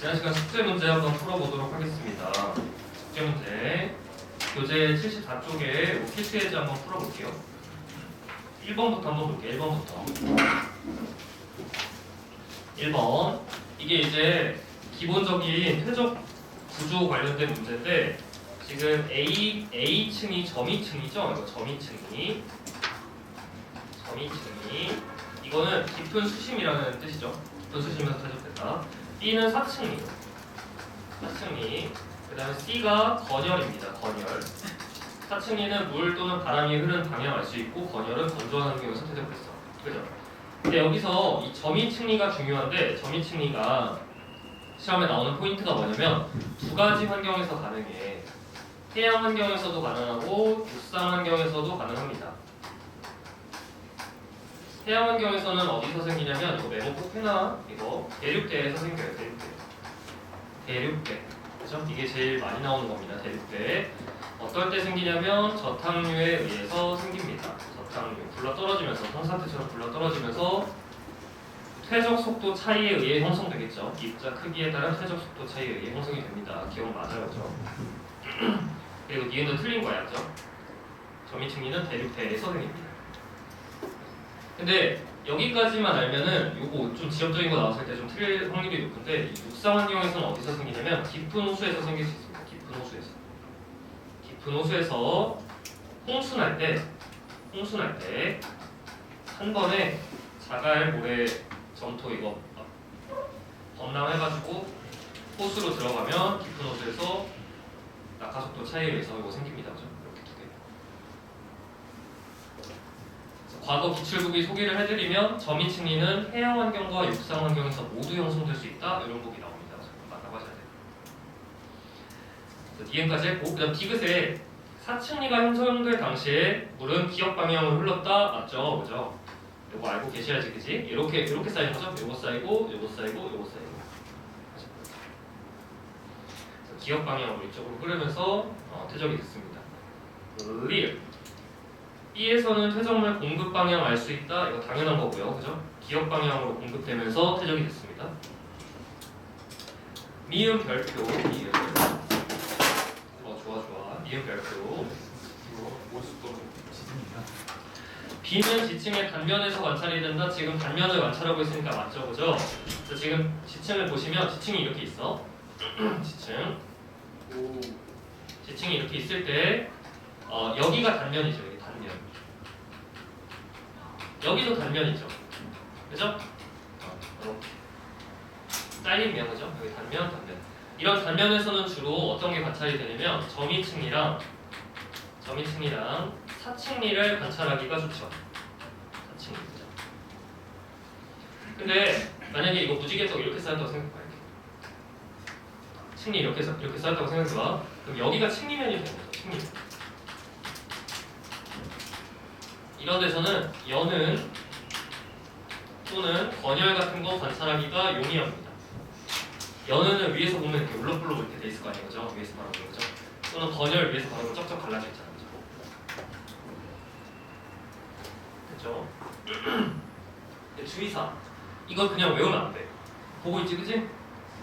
지난 시간 숙제 문제 한번 풀어보도록 하겠습니다. 숙제 문제 교재 74쪽에 필수예제 한번 풀어볼게요. 1번부터 한번 볼게요. 1번부터. 1번 이게 이제 기본적인 퇴적 구조 관련된 문제인데 지금 A A층이 점이층이죠. 이거 점이층이 점이층이 이거는 깊은 수심이라는 뜻이죠. 깊은 수심에서 퇴적됐다. B는 사층이 사층이 그다음에 C가 건열입니다. 건열. 사층이는 물 또는 바람이 흐르는 방향 알 수 있고 건열은 건조한 환경에서 퇴적됐어. 그죠? 근데 여기서 이 점이층리가 중요한데 점이층리가 시험에 나오는 포인트가 뭐냐면 두 가지 환경에서 가능해. 해양 환경에서도 가능하고 육상 환경에서도 가능합니다. 해양 환경에서는 어디서 생기냐면 이거 메모 꼭 해놔. 이거 대륙대에서 생겨요. 대륙대. 대륙대. 그죠? 이게 제일 많이 나오는 겁니다. 대륙대. 어떨 때 생기냐면 저탕류에 의해서 생깁니다. 저탕류. 굴러 떨어지면서 성산태처럼 굴러 떨어지면서 퇴적 속도 차이에 의해 형성되겠죠. 입자 크기에 따른 퇴적 속도 차이에 의해 형성이 됩니다. 기억 맞아요, 그죠? 그리고 니은도 틀린 거야, 그죠? 점이층리는 대륙대에서 생깁니다. 근데 여기까지만 알면은 요거 좀 지역적인 거 나왔을 때 좀 틀릴 확률이 높은데 이 육상 환경에서는 어디서 생기냐면 깊은 호수에서 생길 수 있습니다. 깊은 호수에서. 깊은 호수에서 홍수 날 때, 홍수 날 때 한 번에 자갈 모래 점토 이거 범람해가지고 호수로 들어가면 깊은 호수에서 낙하 속도 차이에 의해서 이거 생깁니다. 그죠? 이렇게 두 개. 그래서 과거 기출국이 소개를 해드리면 점이층리는 해양 환경과 육상 환경에서 모두 형성될 수 있다 이런 곡이 나옵니다. 맞다고 하셔야 돼요. DN까지 했고 그다음 디귿에 사층리가 형성될 당시에 물은 기역 방향으로 흘렀다 맞죠? 그죠? 요거 알고 계셔야지 그지? 이렇게 이렇게 쌓이는 거죠? 요거 쌓이고 요거 쌓이고 요거 쌓이고 기역 방향으로 이쪽으로 흐르면서 어, 퇴적이 됐습니다. 리을 B에서는 퇴적물 공급 방향 알 수 있다. 이거 당연한 거고요. 그죠? 기역 방향으로 공급되면서 퇴적이 됐습니다. 미음 별표 미음 어 좋아 좋아 미음 별표 B는 지층의 단면에서 관찰이 된다. 지금 단면을 관찰하고 있으니까 맞죠, 그죠? 그래서 지금 지층을 보시면 지층이 이렇게 있어. 지층. 지층이 이렇게 있을 때 어, 여기가 단면이죠, 여기도 단면이죠, 그죠? 어, 이렇게. 잘리면 그죠? 여기 단면, 단면. 이런 단면에서는 주로 어떤 게 관찰이 되냐면 점이층이랑 점이층이랑 사층리를 관찰하기가 좋죠. 사층리죠. 근데 만약에 이거 무지개떡 이렇게 쌓였다고 생각해봐. 이렇게. 층리 이렇게 쌓- 이렇게 쌓였다고 생각해봐. 그럼 여기가 층리면이 되는 거죠. 층리면. 이런 데서는 연은 또는 건열 같은 거 관찰하기가 용이합니다. 연은 위에서 보면 이렇게 울렁불렁 이렇게 돼 있을 거 아니에요, 그죠? 위에서 바라보면 그죠? 또는 건열 위에서 바라보면 쩍쩍 갈라져 있잖아요, 그죠? 그죠? 주의사항 이거 그냥 외우면 안 돼. 보고 있지, 그지?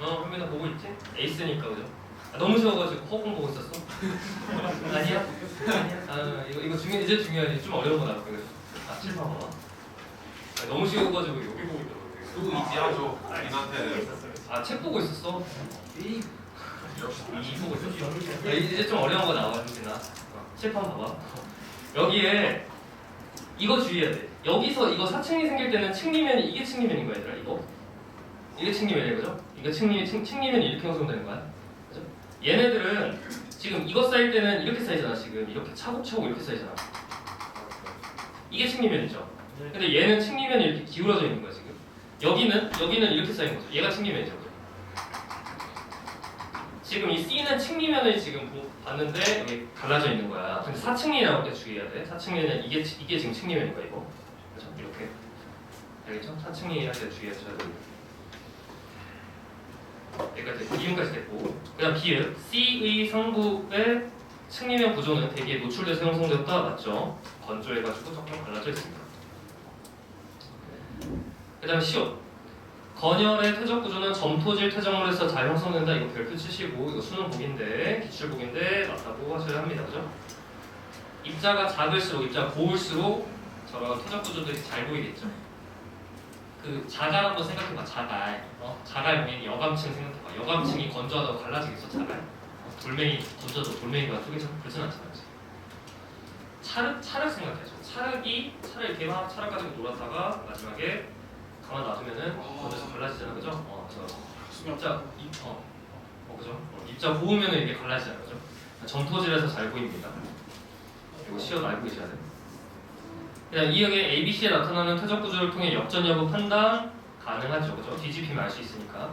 어, 현민아 보고 있지? 에이스니까 그죠? 아, 너무 쉬워가지고 허공 보고 있었어? 아니야? 아니야? 아, 이거 이거 중요 이제 중요하지. 좀 어려운 거 나올 거야. 아, 칠판 봐봐. 아, 너무 쉬워가지고 여기 보고 있더라고. 누구 이지하죠? 민한테는 아, 책 보고 있었어? 이이 보고 있었어? 야, 이제 좀 어려운 거 나와, 현민아. 어, 칠판 봐봐. 여기에 이거 주의해야 돼. 여기서 이거 사층이 생길 때는 층리면이 이게 층리면인 거야, 얘들아. 이거. 이게 층리면이에요, 그죠? 이거 층리 층, 층리면이 이렇게 형성되는 거야. 얘네들은 지금 이거 쌓일 때는 이렇게 쌓이잖아, 지금. 이렇게 차곡차곡 이렇게 쌓이잖아. 이게 층리면이죠. 근데 얘는 층리면이 이렇게 기울어져 있는 거야, 지금. 여기는 여기는 이렇게 쌓인 거죠. 얘가 층리면이죠. 그죠? 지금 이 C는 층리면을 지금 보- 봤는데 여기 갈라져 있는 거야. 근데 사층리 나올 때 주의해야 돼. 사층리는 이게 이게 지금 층리면인 거야, 이거. 그렇죠? 이렇게. 알겠죠? 사층리 할 때 주의하셔야 돼요. 여기까지 됐고, 이음까지 됐고. 그 다음 B은 C의 상부의 층리면 구조는 대기에 노출돼서 형성되었다 맞죠? 건조해가지고 쩍쩍 갈라져 있습니다. 그 다음 시옷 건열의 퇴적 구조는 점토질 퇴적물에서 잘 형성된다. 이거 별표 치시고 이거 수능 보기인데 기출 보기인데 맞다고 하셔야 합니다. 그죠? 입자가 작을수록 입자가 고울수록 저런 퇴적 구조들이 잘 보이겠죠. 그 자갈 한번 생각해봐. 자갈. 어? 자갈 보면 여감층 생각해봐. 여감층이 건조하다고 갈라지겠어. 자갈. 어, 돌멩이 건조도 돌멩이가 쪼개져 그렇진 않잖아. 그치? 차륵 차륵 생각해줘. 차륵이 차를 이렇게 막 차를 가지고 놀았다가 마지막에 가만 놔두면은 건조해서 갈라지잖아, 그죠? 어, 저 입자 입 어, 어 그죠? 어, 입자 고우면은 이게 갈라지잖아, 그죠? 점토질에서 잘 보입니다. 이거 시험 알고 계셔야 돼요. 그냥 이 형의 ABC에 나타나는 퇴적 구조를 통해 역전 여부 판단 가능하죠, 그죠? 뒤집히면 알 수 있으니까.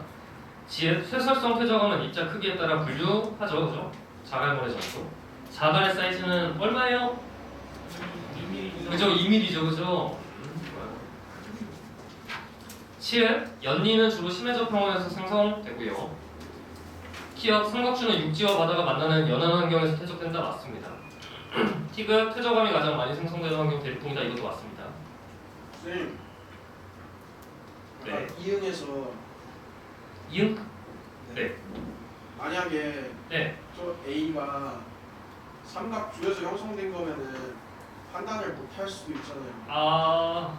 지의 쇠설성 퇴적함은 입자 크기에 따라 분류하죠, 그죠? 자갈모래 정도. 자갈의 사이즈는 얼마예요? 그죠? 2mm죠, 그죠? 치을 연리는 주로 심해적 평원에서 생성되고요. 키역 삼각주는 육지와 바다가 만나는 연안 환경에서 퇴적된다 맞습니다. 티그 퇴적감이 가장 많이 생성되는 환경 대륙풍이다 이것도 맞습니다. 선생님 네. 아까 이응에서 이응? 네. 만약에 네. 저 A가 삼각주에서 형성된 거면은 판단을 못 할 수도 있잖아요. 아,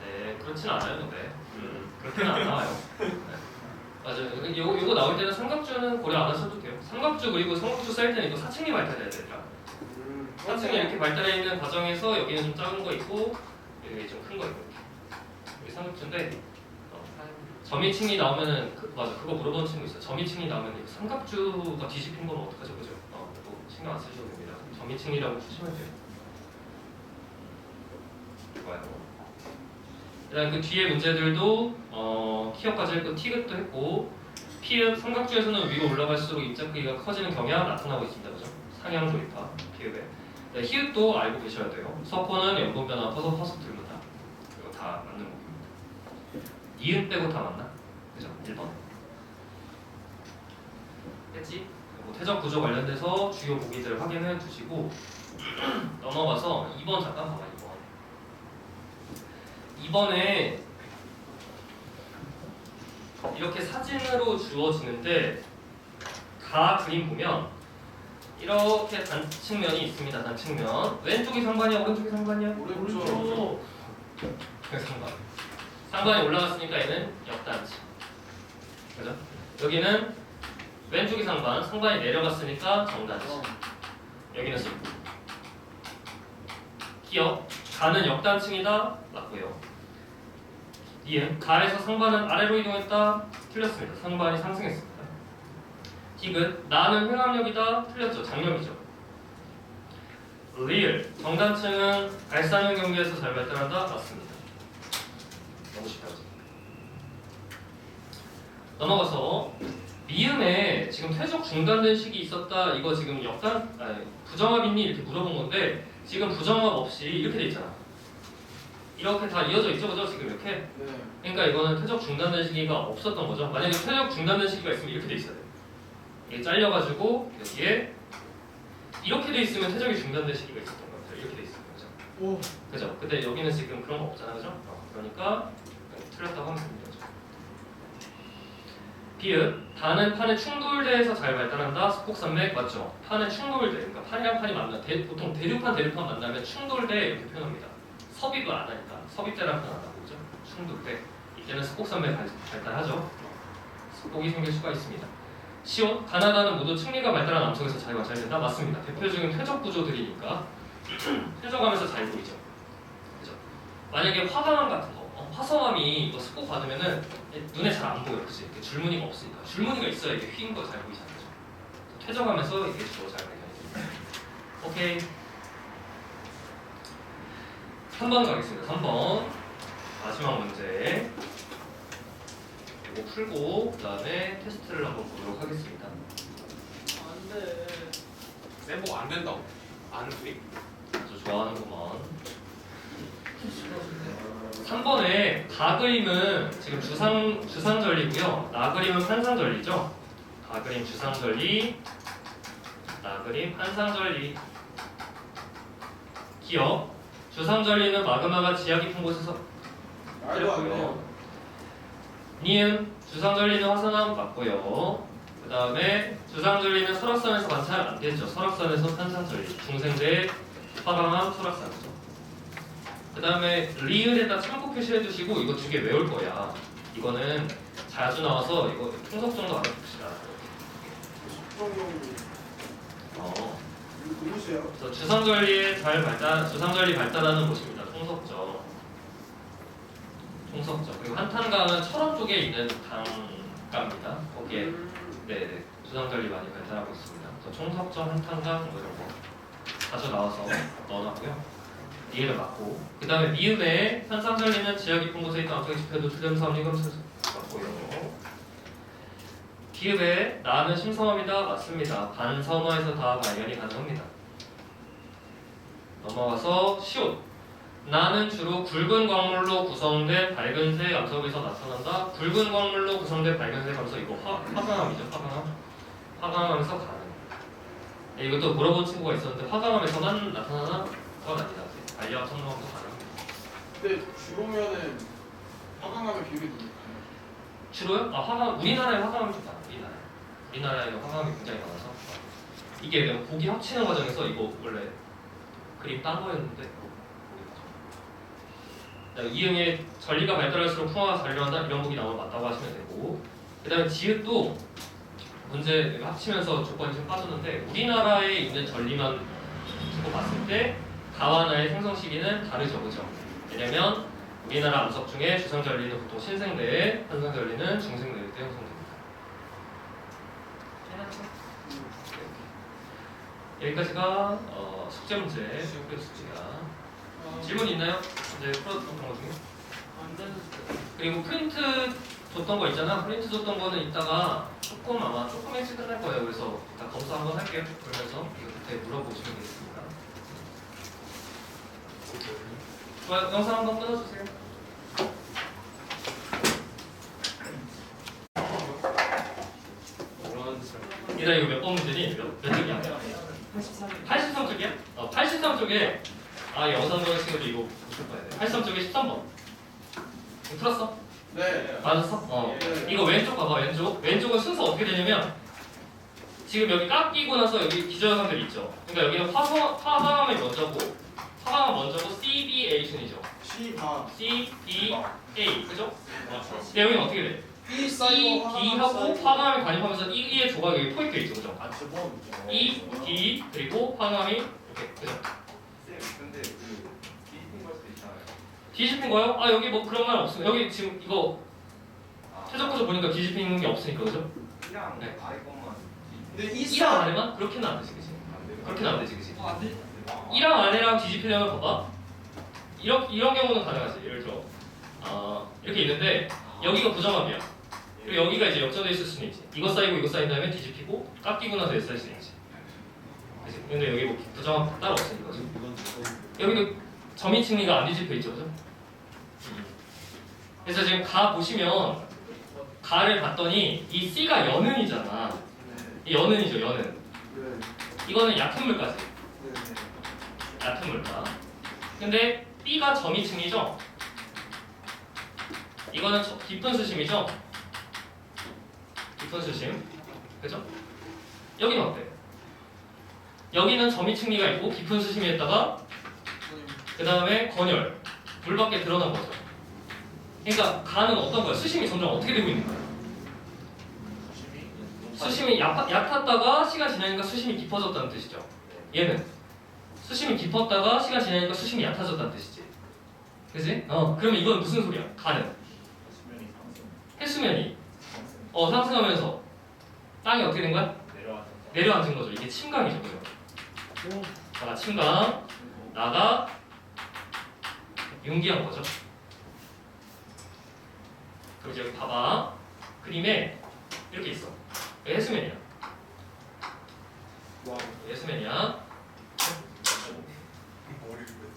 네 그렇진 않아요, 근데 음, 그렇게는 안 나와요. 네. 맞아요. 요 요거 나올 때는 삼각주는 고려 안 하셔도 돼요. 삼각주 그리고 삼각주 쌓일 때는 이거 사층이 발달해야 되더라. 음, 사층이 이렇게 발달해 있는 과정에서 여기는 좀 작은 거 있고 여기 좀 큰 거 있고 여기 삼각주인데 어, 점이층이 나오면은 그, 맞아 그거 물어보는 친구 있어. 요 점이층이 나오면 이 삼각주가 뒤집힌 건 어떡하죠, 그죠? 어, 그거 신경 안 쓰셔도 됩니다. 점이층이라고 주시면 돼요. 좋아요. 그다음 그 뒤에 문제들도 어, 키역까지 했고 티귿도 했고 피읍 삼각주에서는 위로 올라갈수록 입자 크기가 커지는 경향 나타나고 있습니다, 그죠? 상향 조립화 피읍에. 네, 히읗도 알고 계셔야 돼요. 서포는 연분 변화 퍼서 퍼서 들문다. 이거 다 맞는 거입니다. 이응 빼고 다 맞나? 그죠? 1번. 됐지? 그리고 퇴적 구조 관련돼서 주요 보기들 확인해 주시고 넘어가서 2번 잠깐 봐봐 2번. 2번에 이렇게 사진으로 주어지는데 가 그림 보면 이렇게 단측면이 있습니다. 단측면 왼쪽이 상반이야 오른쪽이 상반이야? 오른쪽. 그 상반. 상반이 올라갔으니까 얘는 역단측. 그죠? 여기는 왼쪽이 상반, 상반이 내려갔으니까 정단측. 여기는 습. 기억. 가는 역단층이다. 맞고요. 이응. 가에서 상반은 아래로 이동했다. 틀렸습니다. 상반이 상승했습니다. 디귿. 나는 회항력이다. 틀렸죠. 장력이죠. 리을. 정단층은 발산형 경계에서 잘 발달한다. 맞습니다. 너무 쉽죠. 넘어가서 미음에 지금 퇴적 중단된 시기 있었다. 이거 지금 역단 아니, 부정합 있니 이렇게 물어본 건데 지금 부정합 없이 이렇게 돼 있잖아. 이렇게 다 이어져 있죠, 그죠? 지금 이렇게. 네. 그러니까 이거는 퇴적 중단된 시기가 없었던 거죠. 만약에 퇴적 중단된 시기가 있으면 이렇게 돼 있어야 돼. 이게 잘려가지고 여기에 이렇게 돼 있으면 퇴적이 중단된 시기가 있었던 것 같아요. 이렇게 돼 있으면 그죠? 오. 그죠? 근데 여기는 지금 그런 거 없잖아, 그죠? 어, 그러니까 틀렸다고 하면 됩니다. 비읍 단은 판의 충돌대에서 잘 발달한다. 스폭산맥 맞죠? 판의 충돌대, 그러니까 판이랑 판이 만나. 대, 보통 대류판 대류판 만나면 충돌대 이렇게 표현합니다. 섭입을 안 하니까 섭입대랑 표현 안 하고 그죠? 충돌대. 이때는 발- 발달하죠. 스폭이 생길 수가 있습니다. 시온 가나다는 모두 층리가 발달한 암석에서 잘 된다. 맞습니다. 대표적인 퇴적 구조들이니까 퇴적하면서 잘 보이죠. 그죠? 만약에 화강암 같은 거, 어, 화성암이 이거 스폭 받으면은 눈에 잘 안 보여, 그지? 이렇게 줄무늬가 없으니까 줄무늬가 있어야 이게 휜거잘 보이잖아요. 퇴적하면서 이게 주로 잘 됩니다. 오케이. 3번 가겠습니다. 3번 마지막 문제. 이거 풀고 그 다음에 테스트를 한번 보도록 하겠습니다. 안돼. 쌤보고 안 된다고. 안 돼. 아주 좋아하는구만. 3번에 가 그림은 지금 주상 주상절리고요. 나 그림은 판상절리죠. 가 그림 주상절리, 나 그림 판상절리. 기억. 주상절리는 마그마가 지하 깊은 곳에서 말도 안 돼요. 니은 주상 전리는 화산암 맞고요. 그 다음에 주상 전리는 설악산에서 관찰 안 되죠. 설악산에서 탄산 전리 중생대 화강암 설악산이죠. 그 다음에 리을에다 참고 표시해 두시고 이거 두 개 외울 거야. 이거는 자주 나와서 이거 통석 정도 알아둡시다. 속정용 어. 그래서 주상절리의 잘 발달, 주상절리 발달하는 곳입니다. 통석정. 통석정. 그리고 한탄강은 철원 쪽에 있는 강가입니다. 거기에 음, 네, 주상절리 많이 발달하고 있습니다. 그래서 총석정, 한탄강 뭐 이런 거 자주 나와서 넣어놨고요. 이해를 맞고 그 다음에 미음에 산상절리는 지하 깊은 곳에 있던 암석의 지표도 투렴사원이 검수 맞고요. 기읍에 나는 심성합니다. 맞습니다. 반섬화에서 다 발견이 가능합니다. 넘어가서 시옷 나는 주로 굵은 광물로 구성된 밝은색 암석에서 나타난다. 굵은 광물로 구성된 밝은색 암석 이거 화, 화강암이죠. 화강암. 화강암에서 가능. 네, 이것도 물어본 친구가 있었는데 화강암에서만 나타나나? 그건 아니다. 알리와 성능도 가능합니다. 근데 주로면은 화강암의 비율이? 주로요? 아 화강 우리나라에 화강암이 좀 많아. 우리나라. 우리나라에 화강암이 굉장히 많아서 이게 고기 합치는 과정에서 이거 원래 그림 딴 거였는데 자, 이응의 전리가 발달할수록 풍화가 잔류한다? 이런 곡이 나오면 맞다고 하시면 되고. 그 다음에 지읒도 문제 합치면서 조건이 좀 빠졌는데 우리나라에 있는 전리만 두고 봤을 때 가와나의 생성 시기는 다르죠 그죠? 왜냐면 우리나라 암석 중에 주성 전리는 보통 신생대에 현상 전리는 중생대 때 형성됩니다. 여기까지가 어, 숙제 문제. 숙제 숙제야 질문 있나요? 이제 풀었던 거 중에? 그리고 프린트 줬던 거 있잖아. 프린트 줬던 거는 이따가 조금 아마 조금 일찍 끝날 거예요. 그래서 이따 검사 한번 할게요. 그러면서 이거 그때 물어보시면 되겠습니다. 좋아요. 영상 한번 끊어주세요. 이다 이거 몇 번 문제니? 몇, 몇 쪽이야? 83쪽이야? 어, 83쪽에 아 영상 보는 친구들 이거 돼. 83 쪽에 13번. 이거 풀었어? 네. 맞았어? 어. 네. 이거 왼쪽 봐봐 왼쪽 왼쪽은 순서 어떻게 되냐면 지금 여기 깎이고 나서 여기 기저현상들 있죠 그러니까 여기는 화성, 화강암이 먼저고 화강암 먼저고 CBA순이죠 시바 C, B, A 그죠? 근데 여기는 어떻게 돼? B E, 사이버 D하고 화강암이 관입하면서 E, E의 조각이 여기 포획돼 있죠 그죠? 아 저번 E, D 그리고 화강암이 이렇게 그죠? 근데 그 디핑 걸 수도 있잖아요. 뒤집힌 거요? 아 여기 뭐 그런 말 없어요 여기 지금 이거 아, 최저코서 보니까 뒤집힌 게 없으니까 그죠? 그냥 네. 아이콘만 근데 이 1항 안에만? 그렇게는 안 되지 그지? 안 되고. 그렇게는 안 되지 그지? 어, 안 돼. 1항 안에랑 뒤집히려면 봐봐. 이런 이런 경우는 가능하지. 예를 들어 아 이렇게 있는데 여기가 부정합이야. 그리고 여기가 이제 역전돼 있을 수는 있지. 이거 쌓이고 이거 쌓인 다음에 뒤집히고 깎이고 나서 S 할수 있지. 근데 여기 뭐 부정합 따로 없으니까 지금. 여기도 점인 층리가 안 뒤집혀 있죠, 그죠? 그래서 지금 가 보시면 가를 봤더니 이 C가 연은이잖아. 이 연은이죠, 연은. 네. 이거는 얕은 물까지. 네. 네. 얕은 물가. 근데 B가 점이 층이죠. 이거는 저- 깊은 수심이죠. 깊은 수심, 그죠? 여기는 어때? 여기는 점이층리가 있고 깊은 수심에다가 그 다음에 건열, 물 밖에 드러난 거죠. 그러니까 가는 어떤 거야? 수심이 점점 어떻게 되고 있는 거야? 수심이 얕, 얕았다가 시간 지나니까 수심이 깊어졌다는 뜻이죠. 얘는 수심이 깊었다가 시간 지나니까 수심이 얕아졌다는 뜻이지. 그지? 어, 그러면 이건 무슨 소리야? 가는 해수면이 어 상승하면서 땅이 어떻게 된 거야? 내려앉은 거죠. 이게 침강이죠, 그죠? 나가 침강, 나가 융기한 거죠. 그리고 여기 봐봐. 그림에 이렇게 있어. 여기 해수면이야. 해수면이야.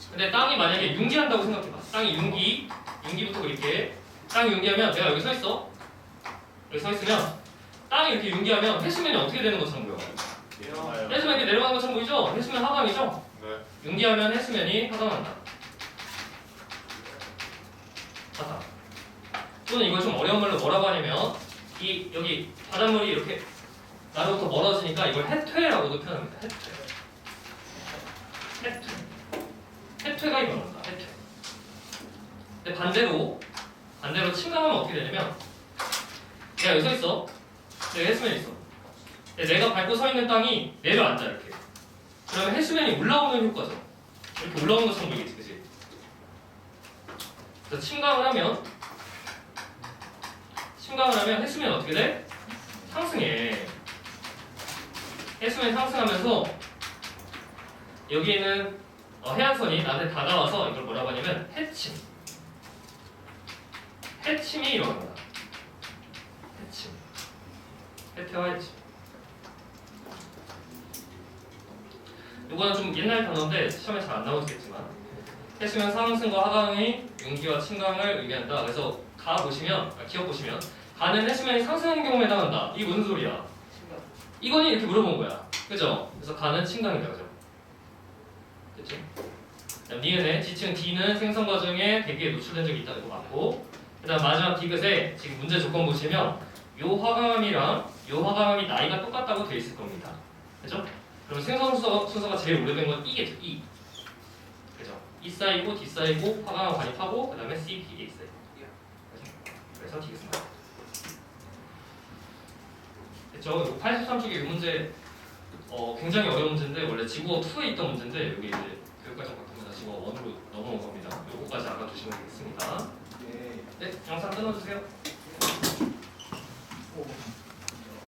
근데 땅이 만약에 융기한다고 생각해봐. 땅이 융기, 융기부터 그렇게 땅이 융기하면 내가 여기 서 있어. 여기 서 있으면 땅이 이렇게 융기하면 해수면이 어떻게 되는 것처럼 보여? 해수면이 내려가는 것처럼 보이죠? 해수면 하강이죠? 네. 융기하면 해수면이 하강한다. 하강. 또는 이걸 좀 어려운 말로 뭐라고 하냐면 이 여기 바닷물이 이렇게 나로부터 멀어지니까 이걸 해퇴라고도 표현합니다. 해퇴. 해퇴. 해퇴가 일어난다. 해퇴. 근데 반대로 반대로 침강하면 어떻게 되냐면 내가 여기 서 있어. 내가 해수면에 있어. 근데 내가 밟고 서 있는 땅이 내려앉아 이렇게. 그러면 해수면이 올라오는 효과죠. 이렇게 올라오는 것처럼 보이겠지, 그지? 그래서 침강을 하면 침강을 하면 해수면 어떻게 돼? 상승해. 해수면 상승하면서 여기에는 어, 해안선이 나한테 다가와서 이걸 뭐라고 하냐면 해침. 해침이 일어납니다. 해침. 해태와 해침. 이거는 좀 옛날 단어인데 시험에 잘 안 나오겠지만 해수면 상승과 하강이 용기와 침강을 의미한다. 그래서 가 보시면 아, 기억 보시면 가는 해수면이 상승하는 경우에 해당한다. 이게 무슨 소리야? 이거니 이렇게 물어본 거야. 그죠? 그래서 가는 침강이다. 그죠? 그다음 니은의 지층 D는 생성 과정에 대기에 노출된 적이 있다는 거 맞고 그 다음 마지막 디귿에 지금 문제 조건 보시면 요 화강암이랑 요 화강암이 나이가 똑같다고 돼 있을 겁니다. 그죠? 그럼 생성 순서, 순서가 제일 오래된 건 E겠죠. E. 그죠? E 쌓이고 D 쌓이고 화강암 관입하고 그 다음에 C, P, A 쌓이고. 그래서 디귿입니다. 됐죠? 83쪽의 이 문제 어, 굉장히 어려운 문제인데 원래 지구어 2에 있던 문제인데 여기 이제 교육과정 바꾸면서 지구어 1으로 넘어온 겁니다. 요거까지 알아두시면 되겠습니다. 네. 네, 영상 끊어주세요. 오.